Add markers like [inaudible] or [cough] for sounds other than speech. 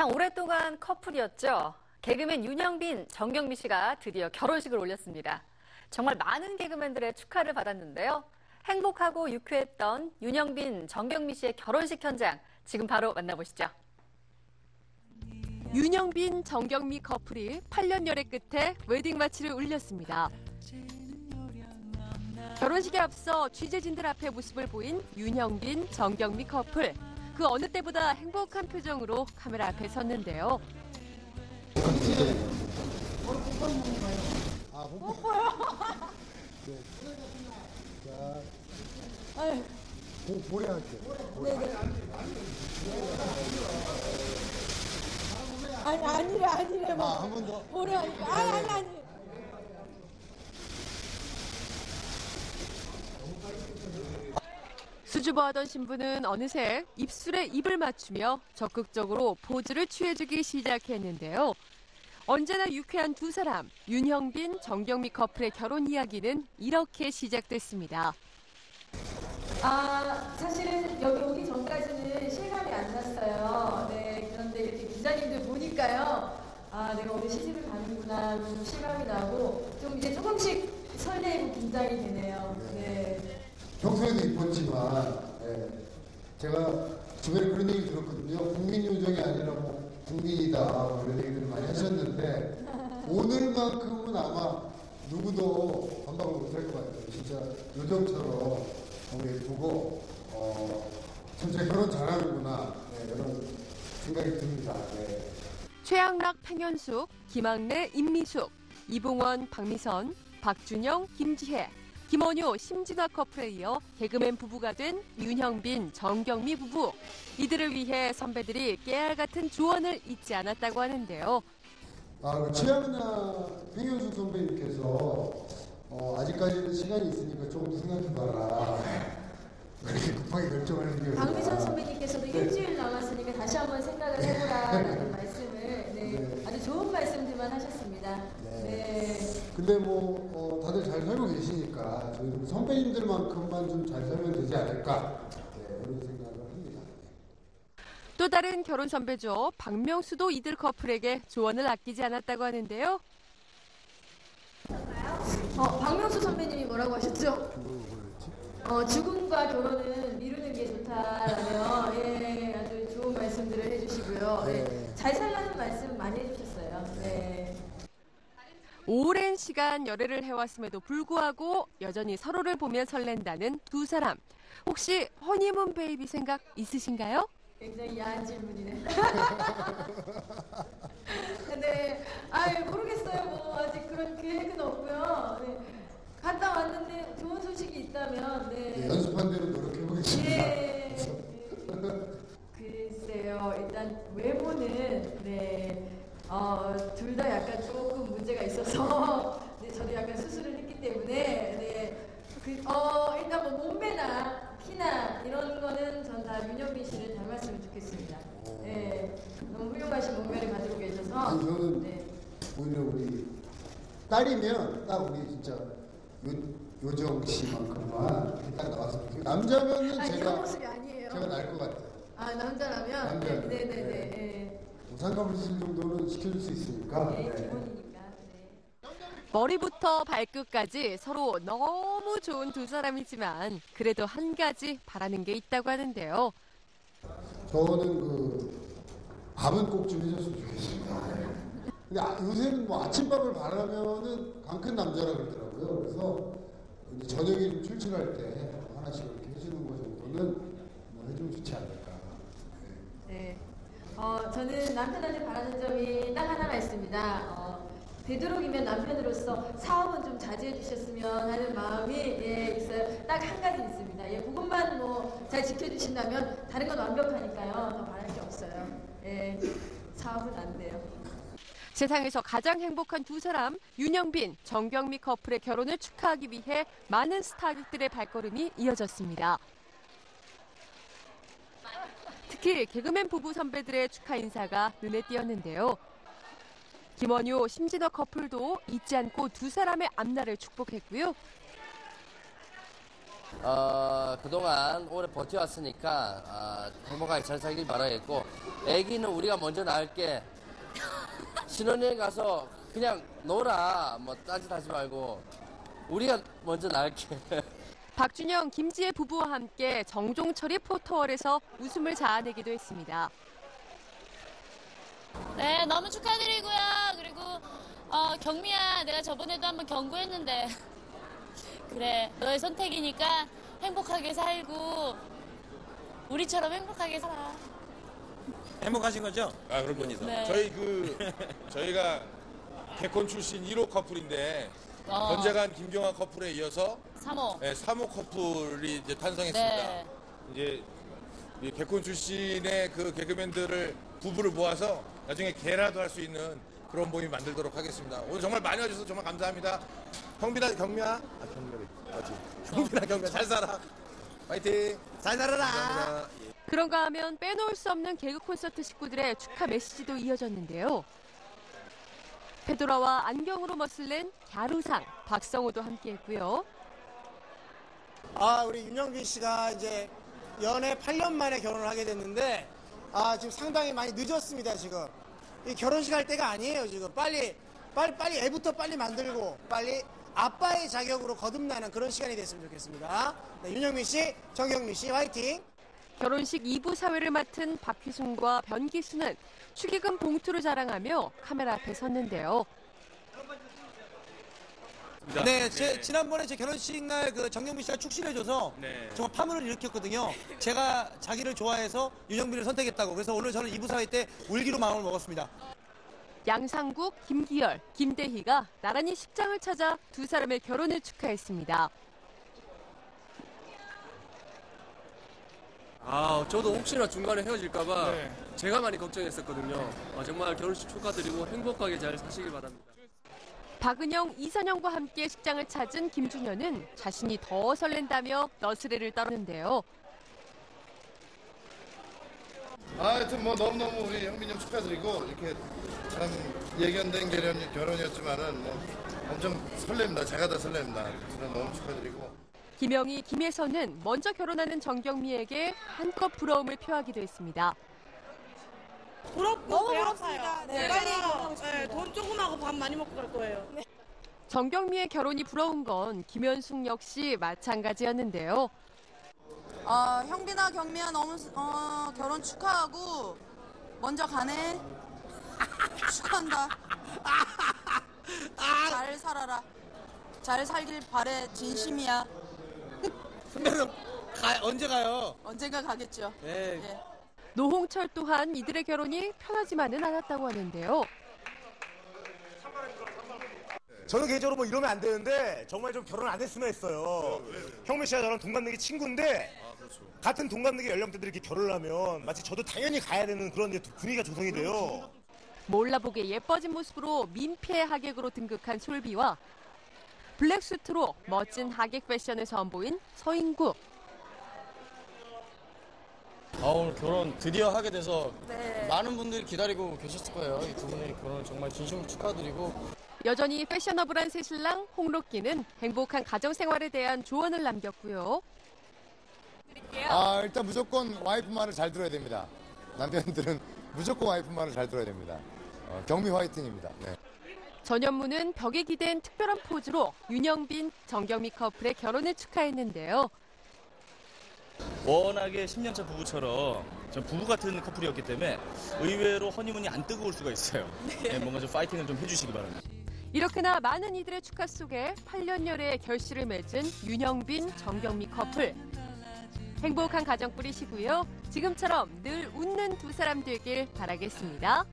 참 오랫동안 커플이었죠. 개그맨 윤영빈, 정경미 씨가 드디어 결혼식을 올렸습니다. 정말 많은 개그맨들의 축하를 받았는데요. 행복하고 유쾌했던 윤영빈, 정경미 씨의 결혼식 현장 지금 바로 만나보시죠. 윤영빈, 정경미 커플이 8년 열애 끝에 웨딩 마치를 올렸습니다. 결혼식에 앞서 취재진들 앞에 모습을 보인 윤영빈, 정경미 커플. 그 어느 때보다 행복한 표정으로 카메라 앞에 섰는데요. 아, 뽀뽀요? 네. 자, 보, 보래 할게. 아니 아니래 아니래 뭐 아, 한 번 더. 하니까 아니 아니 아니 수줍어하던 신부는 어느새 입술에 입을 맞추며 적극적으로 포즈를 취해주기 시작했는데요. 언제나 유쾌한 두 사람, 윤형빈, 정경미 커플의 결혼 이야기는 이렇게 시작됐습니다. 아 사실은 여기 오기 전까지는 실감이 안 났어요 네 그런데 이렇게 기자님들 보니까요 아 내가 오늘 시집을 가는구나 좀 실감이 나고 좀 이제 조금씩 설레고 긴장이 되네요 네 평소에도 이뻤지만, 예, 제가 주변에 그런 얘기 들었거든요. 국민 요정이 아니라 뭐 국민이다. 뭐 이런 얘기들을 많이 하셨는데, 오늘만큼은 아마 누구도 반박을 못할 것 같아요. 진짜 요정처럼 너무 예쁘고, 어, 진짜 결혼 잘하는구나. 네, 이런 생각이 듭니다. 네. 최양락, 팽현숙, 김학래, 임미숙, 이봉원, 박미선, 박준영, 김지혜, 김원효, 심진화 커플에 이어 개그맨 부부가 된 윤형빈, 정경미 부부. 이들을 위해 선배들이 깨알 같은 조언을 잊지 않았다고 하는데요. 아, 그 최양락 팽현숙 선배님께서 어, 아직까지는 시간이 있으니까 조금 더 생각해봐라. [laughs] 그렇게 급하게 결정하는 게 아니라. 박미선 선배님께서도 일주일 남았으니까 다시 한번 생각을 해보라는 [laughs] 말씀을 네, 네. 아주 좋은 말씀들만 하셨습니다 네. 근데 뭐 어, 다들 잘 살고 계시니까 저희도 선배님들만큼만 좀 잘 살면 되지 않을까 네, 이런 생각을 합니다. 또 다른 결혼 선배죠. 박명수도 이들 커플에게 조언을 아끼지 않았다고 하는데요. 어, 박명수 선배님이 뭐라고 하셨죠? 어, 죽음과 결혼은 미루는 게 좋다라며 예, 아주 좋은 말씀들을 해주시고요. 예, 네. 잘 살라는 말씀 많이 해주셨어요. 네. 오랜 시간 열애를 해왔음에도 불구하고 여전히 서로를 보면 설렌다는 두 사람. 혹시 허니문 베이비 생각 있으신가요? 굉장히 야한 질문이네. [laughs] 네, 아 모르겠어요. 뭐 아직 그런 계획은 없고요. 네. 갔다 왔는데 좋은 소식이 있다면 네, 네. 연습한 대로 노력해보겠습니다. 예. 글쎄요, 일단 외모는 네, 어, 둘 다 약간 조금 문제가 있어서 네, 저도 약간 수술을 했기 때문에 네, 그, 어, 일단 뭐 몸매나 키나 이런 거는 전 다 윤영빈 씨를 닮았으면 좋겠습니다. 네, 훌륭하신 몸매를 가지고 계셔서 아니 저는 네. 오히려 우리 딸이면 딱 우리 진짜 요, 요정 씨만큼만 이렇게 딱 나왔으면 좋겠어요. 남자면은 아, 이런 제가 모습이 아니에요. 제가 날 것 같아요. 아 남자라면 남자면, 네, 네, 네, 네. 네. 뭐 상관없을 정도는 시켜줄 수 있으니까. 네, 네. 기본이니까. 네. 머리부터 발끝까지 서로 너무 좋은 두 사람이지만 그래도 한 가지 바라는 게 있다고 하는데요. 저는 그 밥은 꼭 좀 해줬으면 좋겠습니다. 근데 아, 요새는 뭐 아침밥을 바라면은 강 큰 남자라 그러더라고요. 그래서 저녁에 좀 출출할 때 하나씩 이렇게 해주는 거 정도는 뭐 해주면 좋지 않을까. 네. 네. 어, 저는 남편한테 바라는 점이 딱 하나가 있습니다. 어, 되도록이면 남편으로서 사업은 좀 자제해 주셨으면 하는 마음이 예, 있어요. 딱 한 가지 있습니다. 예, 그것만 뭐 잘 지켜주신다면 다른 건 완벽하니까요. 더 바랄 게 없어요. 예, 사업은 안 돼요. 세상에서 가장 행복한 두 사람 윤영빈, 정경미 커플의 결혼을 축하하기 위해 많은 스타들의 발걸음이 이어졌습니다. 특히 개그맨 부부 선배들의 축하 인사가 눈에 띄었는데요. 김원효, 심진호 커플도 잊지 않고 두 사람의 앞날을 축복했고요. 어, 그동안 오래 버텨왔으니까 어, 행복하게 잘 살길 바라겠고 애기는 우리가 먼저 낳을게. 신혼여행 가서 그냥 놀아. 뭐 딴짓하지 말고. 우리가 먼저 낳을게. [laughs] 박준영, 김지혜 부부와 함께 정종철이 포토월에서 웃음을 자아내기도 했습니다. 네, 너무 축하드리고요. 그리고 어, 경미야, 내가 저번에도 한번 경고했는데 그래, 너의 선택이니까 행복하게 살고 우리처럼 행복하게 살아. 행복하신 거죠? 아, 그럼요. 네. 저희 그, 저희가 개콘 출신 1호 커플인데, 어. 번재간 김경화 커플에 이어서 3호. 네, 3호 커플이 이제 탄생했습니다. 네. 이제 이 개콘 출신의 그 개그맨들을 부부를 모아서 나중에 개라도 할 수 있는 그런 모임 만들도록 하겠습니다. 오늘 정말 많이 와주셔서 정말 감사합니다. 형빈아, 경미야. 아, 경미야. 맞지? 형빈아, 경미야. 잘 살아. 파이팅. 잘 살아라. 감사합니다. 그런가 하면 빼놓을 수 없는 개그 콘서트 식구들의 축하 메시지도 이어졌는데요. 페도라와 안경으로 멋을 낸 갸루상, 박성호도 함께했고요. 아, 우리 윤영빈 씨가 이제 연애 8년 만에 결혼을 하게 됐는데, 아, 지금 상당히 많이 늦었습니다, 지금. 이 결혼식 할 때가 아니에요, 지금. 빨리, 빨리, 빨리 애부터 빨리 만들고, 빨리 아빠의 자격으로 거듭나는 그런 시간이 됐으면 좋겠습니다. 네, 윤영민 씨, 정경민 씨, 화이팅! 결혼식 2부 사회를 맡은 박희순과 변기수는 축의금 봉투를 자랑하며 카메라 앞에 섰는데요. 네, 제, 지난번에 제 결혼식 날 그 정경민 씨가 축신해줘서 정말 파문을 일으켰거든요. 제가 자기를 좋아해서 윤영빈을 선택했다고. 그래서 오늘 저는 2부 사회 때 울기로 마음을 먹었습니다. 양상국, 김기열, 김대희가 나란히 식장을 찾아 두 사람의 결혼을 축하했습니다. 아, 저도 혹시나 중간에 헤어질까봐 제가 많이 걱정했었거든요. 아, 정말 결혼식 축하드리고 행복하게 잘 사시길 바랍니다. 박은영, 이선영과 함께 식장을 찾은 김준현은 자신이 더 설렌다며 너스레를 떨었는데요. 아, 하여튼 뭐 너무너무 우리 형빈 형 축하드리고 이렇게 참 예견된 결혼, 결혼이었지만은 뭐 엄청 설렙니다. 제가 다 설렙니다. 너무 축하드리고. 김영희, 김혜선은 먼저 결혼하는 정경미에게 한껏 부러움을 표하기도 했습니다. 부럽고 너무 부럽습니다. 네, 빨리 네, 하고 밥 많이 먹고 갈 거예요. 정경미의 결혼이 부러운 건 김현숙 역시 마찬가지였는데요. 어, 형빈아, 경미야 너무 어, 결혼 축하하고 먼저 가네. [laughs] 축하한다. 잘 살아라. 잘 살길 바래. 진심이야. 선배님, 가, 언제 가요? 언젠가 가겠죠. 네. 예. 노홍철 또한 이들의 결혼이 편하지만은 않았다고 하는데요. 저는 개인적으로 뭐 이러면 안 되는데, 정말 좀 결혼 안 했으면 했어요. 형민 씨와 저랑 동갑내기 친구인데, 같은 동갑내기 연령대들이 이렇게 결혼을 하면, 마치 저도 당연히 가야 되는 그런 분위기가 조성이 돼요. 몰라보게 예뻐진 모습으로 민폐 하객으로 등극한 솔비와 블랙수트로 멋진 하객 패션을 선보인 서인국. 아, 오늘 결혼 드디어 하게 돼서 많은 분들이 기다리고 계셨을 거예요. 이 두 분의 결혼 정말 진심으로 축하드리고 여전히 패셔너블한 새 신랑 홍록기는 행복한 가정 생활에 대한 조언을 남겼고요. 아, 일단 무조건 와이프 말을 잘 들어야 됩니다. 남편들은 [laughs] 무조건 와이프 말을 잘 들어야 됩니다. 어, 경미 화이팅입니다. 네. 전현무는 벽에 기댄 특별한 포즈로 윤영빈, 정경미 커플의 결혼을 축하했는데요. 워낙에 10년차 부부처럼 좀 부부 같은 커플이었기 때문에 의외로 허니문이 안 뜨거울 수가 있어요. 네, 뭔가 좀 파이팅을 좀 해주시기 바랍니다. 이렇게나 많은 이들의 축하 속에 8년여의 결실을 맺은 윤영빈, 정경미 커플. 행복한 가정 꾸리시고요. 지금처럼 늘 웃는 두 사람 되길 바라겠습니다.